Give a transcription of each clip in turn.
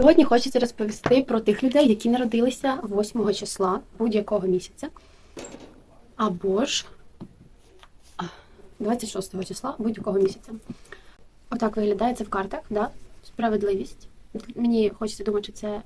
Сьогодні хочеться розповісти про тих людей, які народилися 8 числа будь-якого місяця. Або ж 26 числа будь-якого місяця. Отак виглядає це в картах, да? справедливість. Мені хочеться думати, що це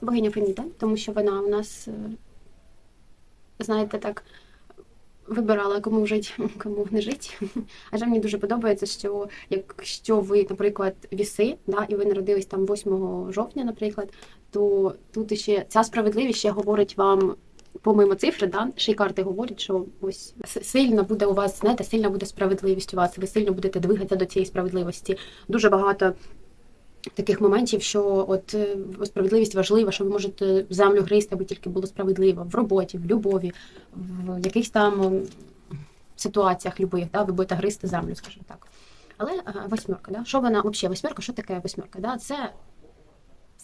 богиня Феміда, тому що вона у нас, е, знаєте, так вибирала, кому жити, кому не жити. Адже мені дуже подобається, що якщо ви, наприклад, віси, да, і ви народились там 8 жовтня, наприклад, то тут ще ця справедливість ще говорить вам. Помимо цифри, да, ще й карти говорять, що ось сильно буде у вас, знаєте, сильно буде справедливість у вас, ви сильно будете двигатися до цієї справедливості. Дуже багато таких моментів, що от е, справедливість важлива, що ви можете землю гризти, аби тільки було справедливо в роботі, в любові, в якихось там ситуаціях любих, да, ви будете гризти землю, скажімо так. Але е, восьмерка, да? що вона взагалі восьмерка, що таке восьмерка? Да? Це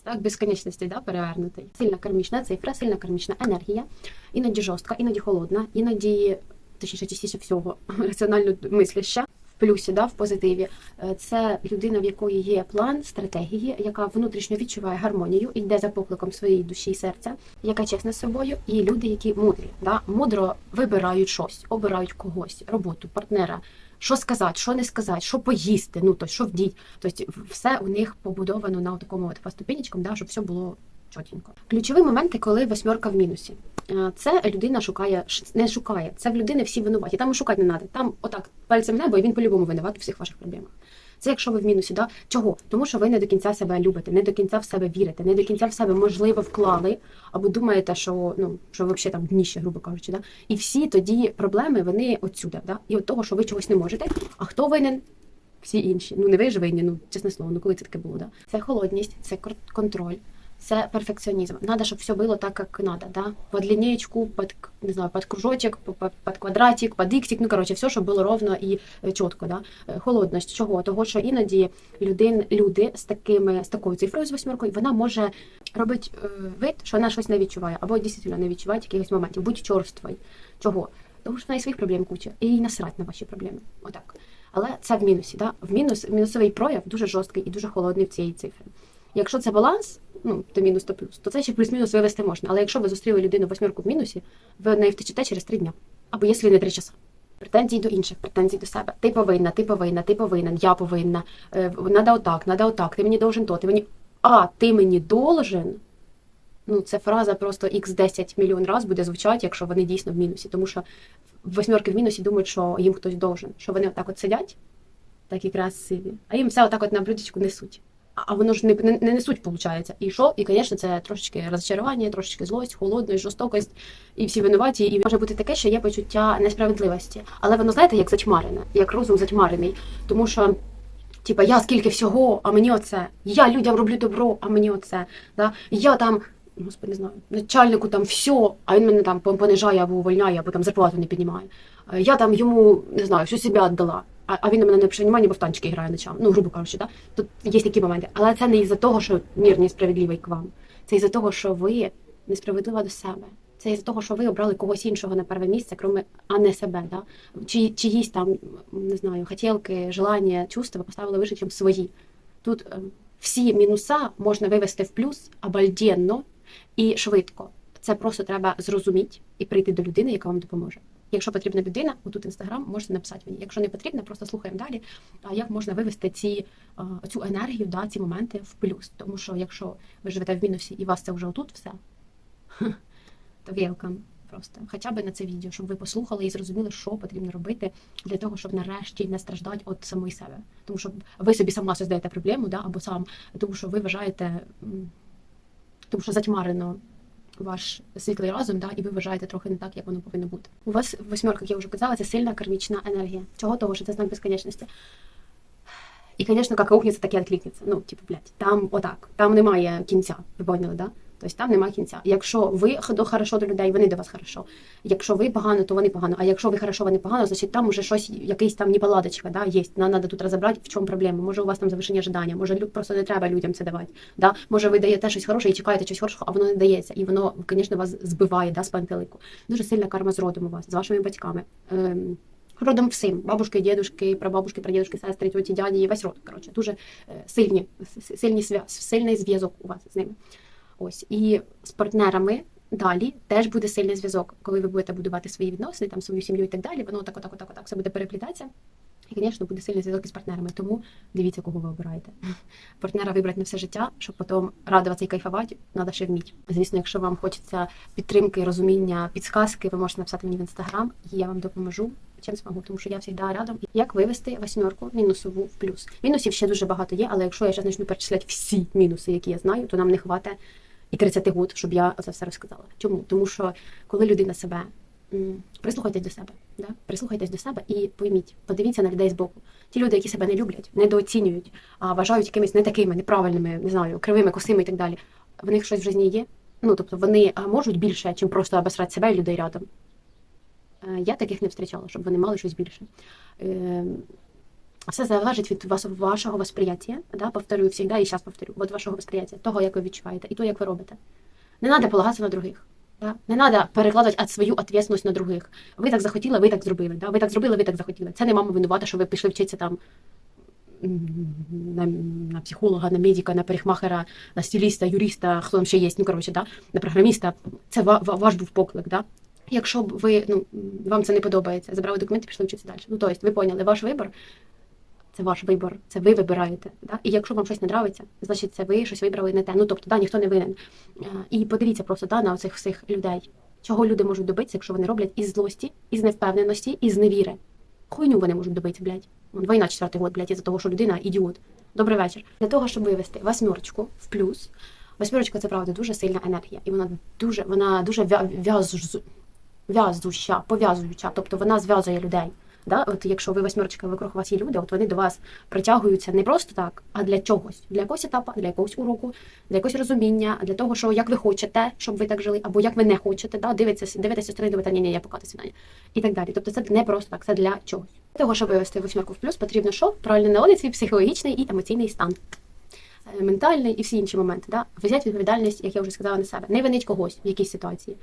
так, безконечності, да, перевернутий. Сильна кармічна цифра, сильна кармічна енергія, іноді жорстка, іноді холодна, іноді, точніше, частіше всього, раціонально мисляща. Плюсі, да, в позитиві. Е, Це людина, в якої є план, стратегії, яка внутрішньо відчуває гармонію, йде за покликом своєї душі і серця, яка чесна з собою, і люди, які мудрі, да, мудро вибирають щось, обирають когось, роботу, партнера, що сказати, що не сказати, що поїсти, ну то що вдіть. Тобто все у них побудовано на такому от по да, щоб все було чотенько. Ключові моменти, коли восьмерка в мінусі. Е, Це людина шукає, не шукає. Це в людини всі винуваті. Там шукати не треба. Там отак пальцем небо, і він по-любому винуват у всіх ваших проблемах. Це якщо ви в мінусі, да? чого? Тому що ви не до кінця себе любите, не до кінця в себе вірите, не до кінця в себе можливо вклали, або думаєте, що ну що ви взагалі там дніще, грубо кажучи, да? і всі тоді проблеми вони отсюда, да? і от того, що ви чогось не можете. А хто винен? Всі інші. Ну не ви ж винні, ну чесне слово, ну коли це таке було, да? Це холодність, це контроль, це перфекціонізм. Надо, щоб все було так, як надо, да? Под лінеечку, под, не знаю, под по- под квадратик, под іксик, ну коротше, все, щоб було ровно і е, чітко, да? Е, Холодність. Чого? Того, що іноді людин, люди з такими з такою цифрою з восьмеркою, вона може робити е, вид, що вона щось не відчуває, або дійсно не відчуває якихось моментів, будь чорствою. Чого? Тому що в неї своїх проблем куча, і їй насрать на ваші проблеми. Отак. Але це в мінусі. Да? В мінус, мінусовий прояв дуже жорсткий і дуже холодний в цієї цифри. Якщо це баланс, ну то мінус, то плюс, то це ще плюс-мінус вивести можна. Але якщо ви зустріли людину восьмерку в мінусі, ви не втечете через три дня. Або якщо не три часа. Претензії до інших, претензії до себе. Ти повинна, ти повинна, ти повинен, я повинна. Е, надо отак, надо отак, ти мені должен то, ти мені. А, ти мені должен. Ну, це фраза просто x 10 мільйон раз буде звучати, якщо вони дійсно в мінусі. Тому що восьмерки в мінусі думають, що їм хтось должен, що вони отак от сидять, такі красиві, а їм все отак от на блюдечку несуть. А воно ж не, не, не несуть, виходить. І що? І, звісно, це трошечки розчарування, трошечки злость, холодність, жорстокость, і всі винуваті. І може бути таке, що є почуття несправедливості. Але воно, знаєте, як затьмарене, як розум затьмарений. Тому що. Типа, я скільки всього, а мені оце. Я людям роблю добро, а мені оце. Да? Я там, господи, не знаю, начальнику там все, а він мене там понижає або увольняє, або там зарплату не піднімає. Я там йому не знаю, всю себе віддала, а, а він на мене не внимання, бо в танчики грає ночам. Ну, грубо кажучи, да? тут є такі моменти. Але це не із-за того, що мір несправедливий к вам. Це із-за того, що ви несправедлива до себе. Це із-за того, що ви обрали когось іншого на перше місце, кроме, а не себе. Да? Чи, чиїсь там, не знаю, хотілки, желання, чувства поставили вище, ніж свої. Тут е, всі мінуса можна вивести в плюс обальденно і швидко. Це просто треба зрозуміти і прийти до людини, яка вам допоможе. Якщо потрібна людина, отут інстаграм можете написати мені. Якщо не потрібно, просто слухаємо далі. А як можна вивести ці, цю енергію, да, ці моменти в плюс? Тому що якщо ви живете в мінусі і вас це вже отут все, то welcome просто. Хоча б на це відео, щоб ви послухали і зрозуміли, що потрібно робити для того, щоб нарешті не страждати від самої себе. Тому що ви собі сама создаєте проблему, да, або сам, тому що ви вважаєте, тому що затьмарено ваш світлий розум, да, і ви вважаєте трохи не так, як воно повинно бути. У вас восьмерка, як я вже казала, це сильна кармічна енергія. Чого того, що це знак безконечності. І, звісно, як рухнеться, так і відкликнеться. Ну, типу, блядь, там отак, там немає кінця, ви поняли, да? Тобто там немає кінця. Якщо ви хорошо до людей, вони до вас хорошо. Якщо ви погано, то вони погано. А якщо ви хорошо, вони погано, значить там уже щось, якийсь там неполадочка, да, є. Нам треба тут розібрати, в чому проблема. Може, у вас там завишення ожидання, може, просто не треба людям це давати. Да? Може, ви даєте щось хороше і чекаєте щось хорошого, а воно не дається. І воно, звісно, вас збиває да, з пантелику. Дуже сильна карма з родом у вас, з вашими батьками. Ем, родом всім. Бабушки, дідушки, прабабушки, прадідушки, сестри, тьоті, дяді, весь род. Коротше, дуже е, сильні, сильні сильний зв'язок у вас з ними. Ось. І з партнерами далі теж буде сильний зв'язок, коли ви будете будувати свої відносини, там свою сім'ю і так далі. Воно так, отак, отак, отак все буде переплітатися. І, звісно, буде сильний зв'язок із партнерами. Тому дивіться, кого ви обираєте. Партнера вибрати на все життя, щоб потім радуватися і кайфувати, треба ще вміти. Звісно, якщо вам хочеться підтримки, розуміння, підсказки, ви можете написати мені в інстаграм, і я вам допоможу. Чим змогу, тому що я завжди рядом. Як вивести восьмерку мінусову в плюс? Мінусів ще дуже багато є, але якщо я зараз почну перечисляти всі мінуси, які я знаю, то нам не хватить і 30 год, щоб я це все розказала. Чому? Тому що коли людина себе прислухайтесь до себе, да? прислухайтесь до себе і пойміть, подивіться на людей збоку. Ті люди, які себе не люблять, недооцінюють, а вважають якимись не такими, неправильними, не знаю, кривими, косими і так далі. В них щось в житті є. Ну тобто вони можуть більше, чим просто обосрати себе і людей рядом. Е, Я таких не зустрічала, щоб вони мали щось більше. Все залежить від вас, вашого восприяття, да? повторюю завжди і зараз повторю, від вашого восприяття, того, як ви відчуваєте, і того, як ви робите. Не треба полагатися на других. Да? Не треба перекладати свою відповідальність на других. Ви так захотіли, ви так зробили. Да? Ви так зробили, ви так захотіли. Це не мама винувата, що ви пішли вчитися там на, на психолога, на медика, на парикмахера, на стиліста, юриста, хто там ще є, ну коротше, да? на програміста. Це ва- ва- ваш був поклик. Да? Якщо б ви ну, вам це не подобається, забрали документи, пішли вчитися далі. Ну, тобто, ви поняли, ваш вибір це ваш вибір, це ви вибираєте. Да? І якщо вам щось не нравиться, значить це ви щось вибрали не те. Ну тобто, да, ніхто не винен. І подивіться просто да, на цих всіх людей, чого люди можуть добитися, якщо вони роблять із злості, із невпевненості, із невіри. Хуйню вони можуть добитися, блядь. Війна четвертий год, блядь, із-за того, що людина ідіот. Добрий вечір. Для того, щоб вивести восьмерочку в плюс. Восьмерочка це правда дуже сильна енергія, і вона дуже, вона дуже в'я- в'яз- в'язуща, пов'язуюча, тобто вона зв'язує людей. Да? От якщо ви восьмерочка, вокруг вас є люди, от вони до вас притягуються не просто так, а для чогось, для якогось етапу, для якогось уроку, для якогось розуміння, для того, що як ви хочете, щоб ви так жили, або як ви не хочете, да? дивитися, дивитися сторони, думаєте, ні, ні, я поки до свидання. І так далі. Тобто це не просто так, це для чогось. Для того, щоб вивести восьмерку в плюс, потрібно що? Правильно наладити свій психологічний і емоційний стан. Е, Ментальний і всі інші моменти, да? взяти відповідальність, як я вже сказала на себе, не винить когось в якійсь ситуації.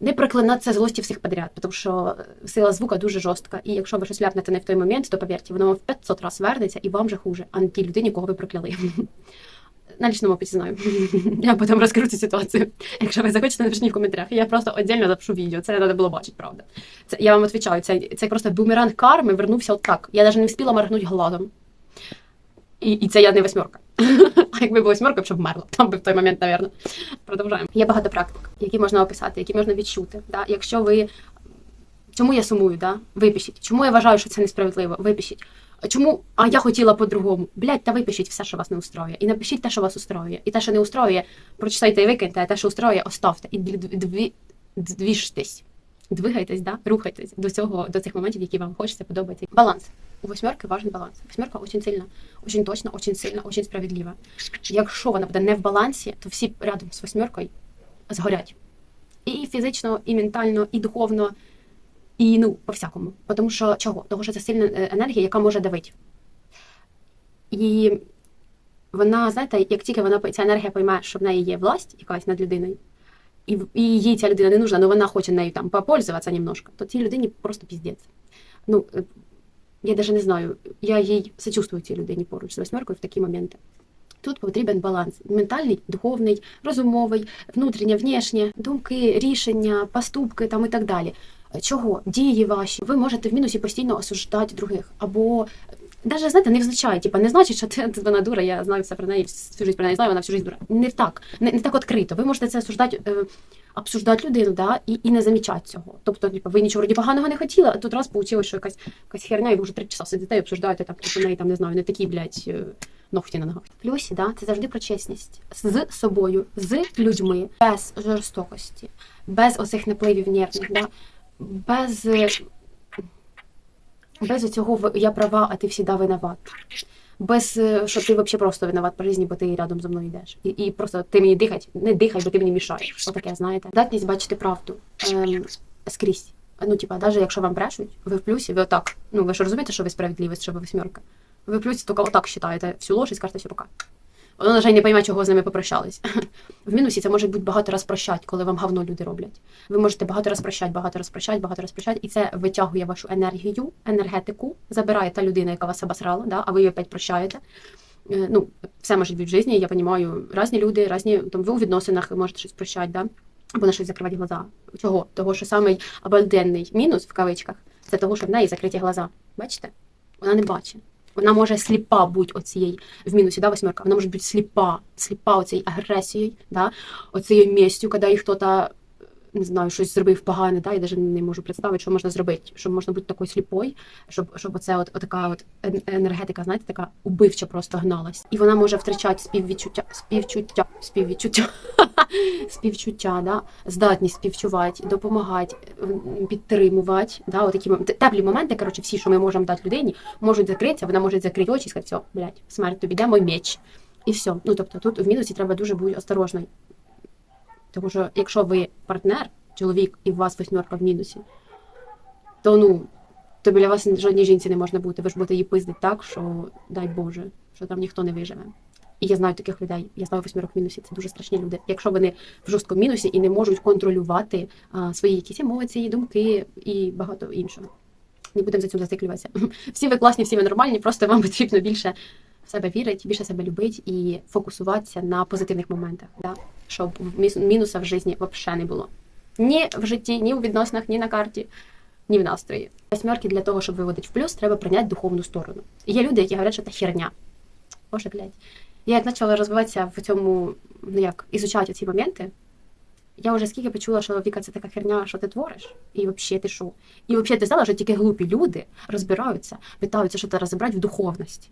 Не проклинатися злості всіх подряд, тому що сила звука дуже жорстка. І якщо ви щось ляпнете не в той момент, то повірте, воно в 500 разів вернеться і вам же хуже, а не тій людині, кого ви прокляли. На лічному опиті знаю. Я потім розкажу цю ситуацію. Якщо ви захочете, напишіть в коментарях. Я просто віддільно запишу відео. Це треба було бачити, правда. Це я вам відповідаю. Це, це просто бумеранг карми вернувся отак. Я навіть не встигла моргнути глазом. І, і це я не восьмерка. А якби була восьмерка, б ще вмерла. Там би в той момент, напевно. Продовжаємо. Є багато практик, які можна описати, які можна відчути. Да? Якщо ви. Чому я сумую, да? Випишіть. Чому я вважаю, що це несправедливо? Випишіть. Чому? А я хотіла по-другому. Блять, та випишіть все, що вас не устроює. І напишіть те, що вас устроює. І те, що не устроює, прочитайте і викиньте, а те, що устроює, оставте. І дві- двіжтесь. Двигайтесь, да? рухайтесь до цього, до цих моментів, які вам хочеться, подобається. Баланс. У восьмерки важний баланс. Восьмерка очень сильна, очень точна, очень сильна, очень справедлива. Якщо вона буде не в балансі, то всі рядом з восьмеркою згорять. І фізично, і ментально, і духовно, і ну, по-всякому. Тому що чого? Тому що це сильна е, енергія, яка може давити. І вона, знаєте, як тільки вона ця енергія поймає, що в неї є власть якась над людиною, і, і їй ця людина не нужна, але вона хоче нею там попользуватися немножко, то цій людині просто піздець. Ну, е, я навіть не знаю, я їй сочувствую цій людині поруч з восьмеркою в такі моменти. Тут потрібен баланс ментальний, духовний, розумовий, внутрішнє, внешнє, думки, рішення, поступки там і так далі. Чого? Дії ваші. Ви можете в мінусі постійно осуждати других. Або навіть, знаєте, не означає, типа, не значить, що ти, вона дура, я знаю все про неї, всю життя про неї знаю, вона всю життя дура. Не так, не, не так відкрито. Ви можете це осуждати, е, обсуждати людину, да, і, і не замічати цього. Тобто, типа, ви нічого вроді поганого не хотіли, а тут раз вийшло, що якась, якась херня, і ви вже три часа сидите і обсуждаєте, там, типу, неї там, не знаю, не такі, блядь, е, ногті на ногах. Плюсі, да, це завжди про чесність з собою, з людьми, без жорстокості, без оцих напливів нервних, да, без, е, без цього я права, а ти всіда виноват. Без е, що ти взагалі просто виноват по житті, бо ти рядом зі мною йдеш. І, і просто ти мені дихать, не дихай, бо ти мені мішаєш. Отаке, знаєте. Здатність бачити правду ем, скрізь. Ну, типа, навіть якщо вам брешуть, ви в плюсі, ви отак. Ну, ви ж розумієте, що ви справедливість, що ви восьмерка. Ви в плюсі тільки отак вважаєте всю ложь і скажете все пока. Вона вже й не розуміє, чого з ними попрощались. В мінусі це може бути багато раз прощать, коли вам говно люди роблять. Ви можете багато раз прощать, багато раз прощать, багато раз прощать, і це витягує вашу енергію, енергетику, забирає та людина, яка вас обосрала, да, а ви її опять прощаєте. Е, Ну, все може бути в житті, я розумію, різні люди, різні, там, ви у відносинах можете щось прощати, да? або на щось закривати глаза. Чого? Того, що самий обалденний мінус в кавичках це того, що в неї закриті глаза. Бачите? Вона не бачить. Вона може сліпа бути оцієї в мінусі, да, восьмерка. Вона може бути сліпа, сліпа оцією агресією, да, оцією містю, коли їй хтось, не знаю, щось зробив погане, да, я навіть не можу представити, що можна зробити, щоб можна бути такою сліпою, щоб, щоб оце от, така от енергетика, знаєте, така убивча просто гналась. І вона може втрачати співвідчуття, співчуття, співвідчуття, співчуття, да, здатність співчувати, допомагати, підтримувати. Да, отакі теплі моменти, коротше, всі, що ми можемо дати людині, можуть закритися, вона може закрити очі і сказати, все, блядь, смерть тобі, де мой меч. І все. Ну, тобто тут в мінусі треба дуже бути осторожною. Тому що якщо ви партнер, чоловік, і у вас восьмерка в мінусі, то ну, то біля вас жодній жінці не можна бути. Ви ж будете її пиздити так, що дай Боже, що там ніхто не виживе. І я знаю таких людей, я знаю восьмірок мінусі, це дуже страшні люди. Якщо вони в жорсткому мінусі і не можуть контролювати а, свої якісь емоції, думки і багато іншого. Не будемо за цим зациклюватися. Всі ви класні, всі ви нормальні, просто вам потрібно більше в себе вірити, більше себе любити і фокусуватися на позитивних моментах, да? щоб мінуса в житті взагалі не було. Ні в житті, ні у відносинах, ні на карті, ні в настрої. Восьмерки для того, щоб виводити в плюс, треба прийняти духовну сторону. Є люди, які говорять, що це херня. Боже, блядь. Я як почала розвиватися в цьому, ну як, ізучати ці моменти, я вже скільки почула, що Віка, це така херня, що ти твориш, і взагалі ти що? І взагалі ти знала, що тільки глупі люди розбираються, питаються, що ти розібрати в духовності.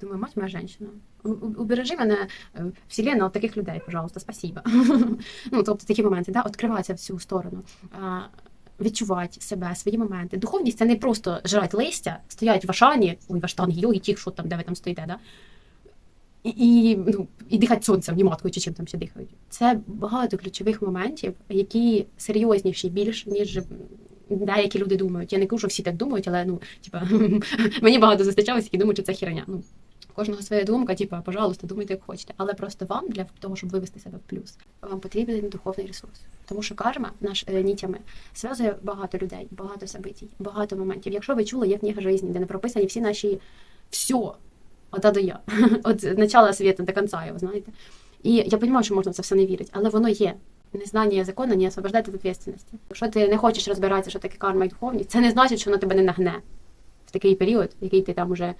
Думаю, мать моя женщина, убережи мене е, вселенна от таких людей, пожалуйста, спасибо. ну, тобто такі моменти, да, відкриватися в цю сторону. Відчувати себе, свої моменти. Духовність це не просто жрати листя, стоять в ашані, ой, в аштангі, йоги, ті, що там, де ви там стоїте, да? І, ну, і дихати сонцем, маткою чи чим там ще дихають. Це багато ключових моментів, які серйозніші більш, ніж деякі люди думають. Я не кажу, що всі так думають, але ну, типа, мені багато зустрічалось, які думають, що це херня. Ну, кожного своя думка, типа, пожалуйста, думайте, як хочете. Але просто вам для того, щоб вивести себе в плюс, вам потрібен духовний ресурс. Тому що карма наш е, нітями зв'язує багато людей, багато событій, багато моментів. Якщо ви чули, є книга житті, де не прописані всі наші все, от до Я, от начала світу до кінця його, знаєте. І я розумію, що можна в це все не вірити, але воно є. Незнання закону не освобождає від відповідальності. Якщо ти не хочеш розбиратися, що таке карма і духовність, це не значить, що воно тебе не нагне в такий період, в який ти там уже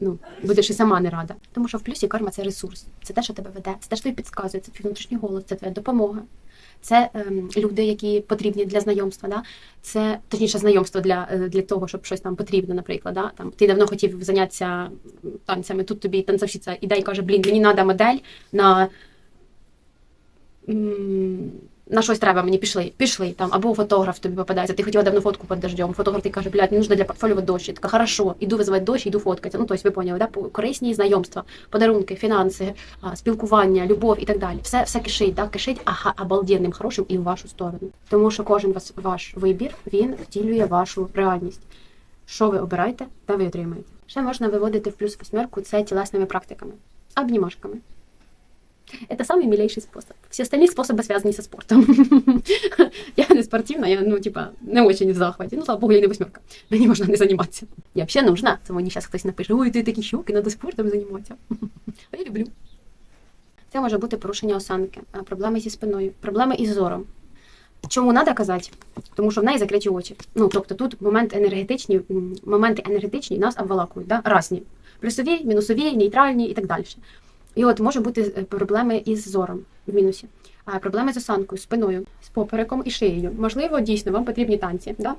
ну, будеш і сама не рада. Тому що в плюсі карма це ресурс, це те, що тебе веде, це те, що тобі підказує, це твій внутрішній голос, це твоя допомога. Це ем, люди, які потрібні для знайомства, да? це точніше знайомство для, е, для того, щоб щось там потрібно, наприклад. Да? Там, ти давно хотів зайнятися танцями, тут тобі танцовщиця іде і каже, блін, мені треба модель на, м, на щось треба, мені пішли, пішли там, або фотограф тобі попадається, ти хотіла давно фотку під дождем, фотограф ти каже, блядь, мені нужно для портфоліо дощ. Я така, хорошо, іду визивати дощ, іду фоткатися. Ну, тобто, ви поняли, да? Корисні знайомства, подарунки, фінанси, спілкування, любов і так далі. Все, все кишить, да? кишить ага, обалденним, хорошим і в вашу сторону. Тому що кожен вас, ваш вибір, він втілює вашу реальність. Що ви обираєте, те ви отримаєте. Ще можна виводити в плюс восьмерку це тілесними практиками, обнімашками. Это самый милейший способ. Все остальные способы связаны со спортом. я не спортивна, я, ну, типа, не очень в захваті. Ну, слава Богу, я не восьмерка. Мені можна не займатися. Я взагалі нужна. Це мені зараз хтось напише, ой, ти такі щуки, треба спортом займатися. а я люблю. Це може бути порушення осанки, а, проблеми зі спиною, проблеми із зором. Чому треба казати? Тому що в неї закриті очі. Ну, тобто тут момент енергетичні, м, моменти енергетичні нас обволакують, да? разні. Плюсові, мінусові, нейтральні і так далі. І от може бути е, проблеми із зором в мінусі, а проблеми з осанкою, спиною, з попереком і шиєю. Можливо, дійсно вам потрібні танці, да?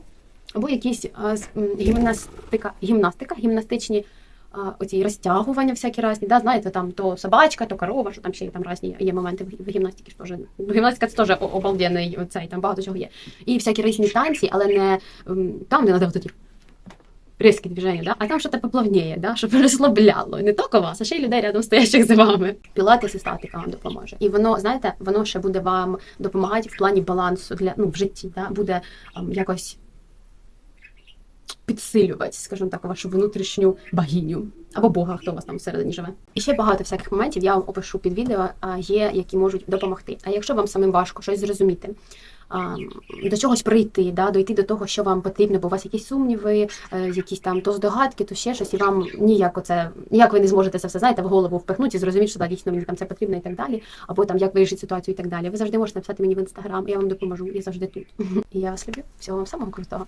або якісь а, гімнастика, гімнастика, гімнастичні а, оці розтягування всякі різні. Да? Знаєте, там то собачка, то корова, що там ще є там різні є моменти в гімнастиці. Що ж. Гімнастика це теж обалденний цей, там багато чого є. І всякі різні танці, але не там, де такі різкі движення, да? а там щось поплавніє, да? щоб розслабляло. Не тільки вас, а ще й людей рядом стоящих з вами. Пілатес і статика вам допоможе. І воно, знаєте, воно ще буде вам допомагати в плані балансу для ну, в житті, да? буде ем, якось підсилювати, скажімо так, вашу внутрішню богиню. або Бога, хто у вас там всередині живе. І ще багато всяких моментів я вам опишу під відео, є, які можуть допомогти. А якщо вам самим важко щось зрозуміти, до чогось прийти, да, дойти до того, що вам потрібно, бо у вас якісь сумніви, е, якісь там то здогадки, то ще щось, і вам ніяк оце, ніяк ви не зможете це все знаєте, в голову впихнути зрозуміти, що да, дійсно мені там це потрібно і так далі, або там як вирішити ситуацію і так далі. Ви завжди можете написати мені в інстаграм, я вам допоможу, я завжди тут. І я вас люблю. Всього вам самого крутого.